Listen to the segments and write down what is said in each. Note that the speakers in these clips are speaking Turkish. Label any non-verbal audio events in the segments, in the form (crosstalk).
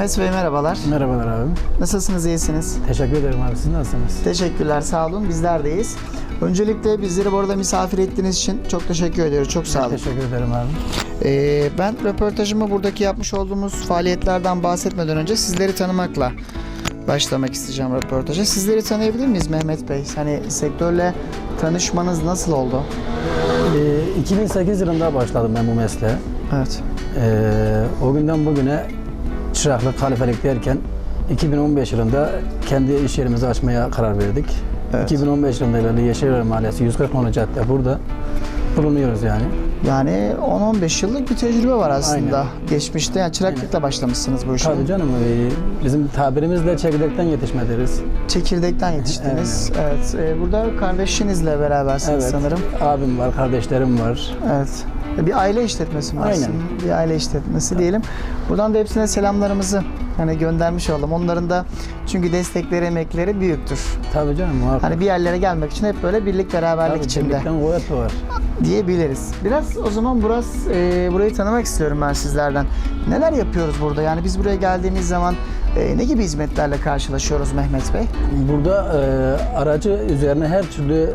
Mehmet Bey merhabalar. Merhabalar abi. Nasılsınız, iyisiniz? Teşekkür ederim abi. Siz nasılsınız? Teşekkürler, sağ olun. Bizler deyiz. Öncelikle bizleri bu arada misafir ettiğiniz için çok teşekkür ediyoruz. Çok sağ olun. Teşekkür ederim abi. Ee, ben röportajımı buradaki yapmış olduğumuz faaliyetlerden bahsetmeden önce sizleri tanımakla başlamak isteyeceğim röportaja. Sizleri tanıyabilir miyiz Mehmet Bey? Hani sektörle tanışmanız nasıl oldu? Ee, 2008 yılında başladım ben bu mesleğe. Evet. Ee, o günden bugüne çıraklık, halifelik derken 2015 yılında kendi iş yerimizi açmaya karar verdik. Evet. 2015 yılında ileride Yeşilören Mahallesi 140 10 cadde burada bulunuyoruz yani. Yani 10-15 yıllık bir tecrübe var aslında. Aynen. Geçmişte yani çıraklıkla başlamışsınız bu işe. Tabii canım e, bizim tabirimizle çekirdekten yetişme deriz. Çekirdekten (laughs) yetiştiniz. Evet. Ee, burada kardeşinizle berabersiniz Evet. sanırım. Abim var, kardeşlerim var. Evet. Bir aile işletmesi mi Aynen. aslında? Bir aile işletmesi diyelim. Buradan da hepsine selamlarımızı hani göndermiş olalım. Onların da çünkü destekleri, emekleri büyüktür. Tabii canım muhakkak. Hani bir yerlere gelmek için hep böyle birlik beraberlik Tabii, içinde birlikten kuvvet var. diyebiliriz. Biraz o zaman burası e, burayı tanımak istiyorum ben sizlerden. Neler yapıyoruz burada? Yani biz buraya geldiğimiz zaman e, ne gibi hizmetlerle karşılaşıyoruz Mehmet Bey? Burada e, aracı üzerine her türlü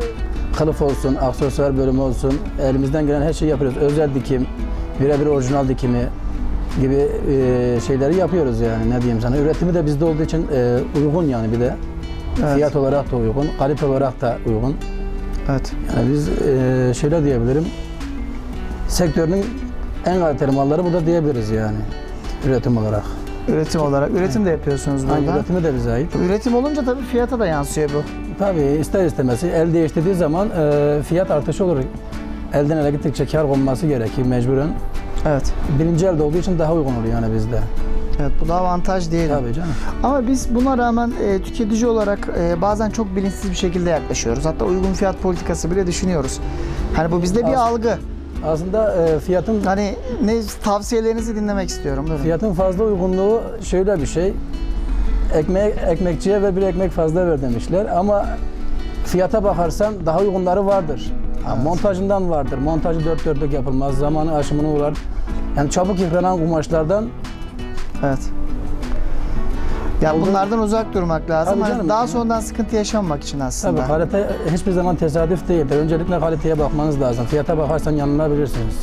kılıf olsun, aksesuar bölümü olsun, elimizden gelen her şeyi yapıyoruz. Özel dikim, birebir orijinal dikimi gibi e, şeyleri yapıyoruz yani ne diyeyim sana. Üretimi de bizde olduğu için e, uygun yani bir de. Evet. Fiyat olarak da uygun, kalite olarak da uygun. Evet. Yani biz e, şöyle diyebilirim, sektörün en kaliteli malları burada diyebiliriz yani üretim olarak. Üretim olarak. Üretim de yapıyorsunuz Aynı burada. üretimi de bize ait. Üretim olunca tabii fiyata da yansıyor bu. Tabii ister istemez el değiştirdiği zaman e, fiyat artışı olur. Elden ele gittikçe kar konması gerekir mecburen. Evet. Birinci elde olduğu için daha uygun oluyor yani bizde. Evet bu da avantaj diyelim. Tabii canım. Ama biz buna rağmen e, tüketici olarak e, bazen çok bilinçsiz bir şekilde yaklaşıyoruz. Hatta uygun fiyat politikası bile düşünüyoruz. Hani bu bizde bir As- algı. Aslında e, fiyatın Hani ne tavsiyelerinizi dinlemek istiyorum. Buyurun. fiyatın fazla uygunluğu şöyle bir şey. Ekmeğe, ekmekçiye ve bir ekmek fazla ver demişler ama fiyata bakarsan daha uygunları vardır. Evet. Montajından vardır. Montajı dört dörtlük yapılmaz. Zamanı aşımına uğrar. Yani çabuk yıpranan kumaşlardan Evet. Ya bunlardan uzak durmak lazım. Tabii Hani canım. daha sonradan sıkıntı yaşamamak için aslında. Tabii kalite hiçbir zaman tesadüf değildir. Öncelikle kaliteye bakmanız lazım. Fiyata bakarsan yanılabilirsiniz.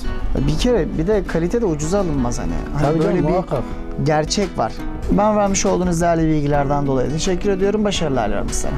Bir kere bir de kalite de ucuza alınmaz hani. Hani Tabii böyle canım, bir muhakkak. gerçek var. Ben vermiş olduğunuz değerli bilgilerden dolayı teşekkür ediyorum. Başarılar diliyorum sana.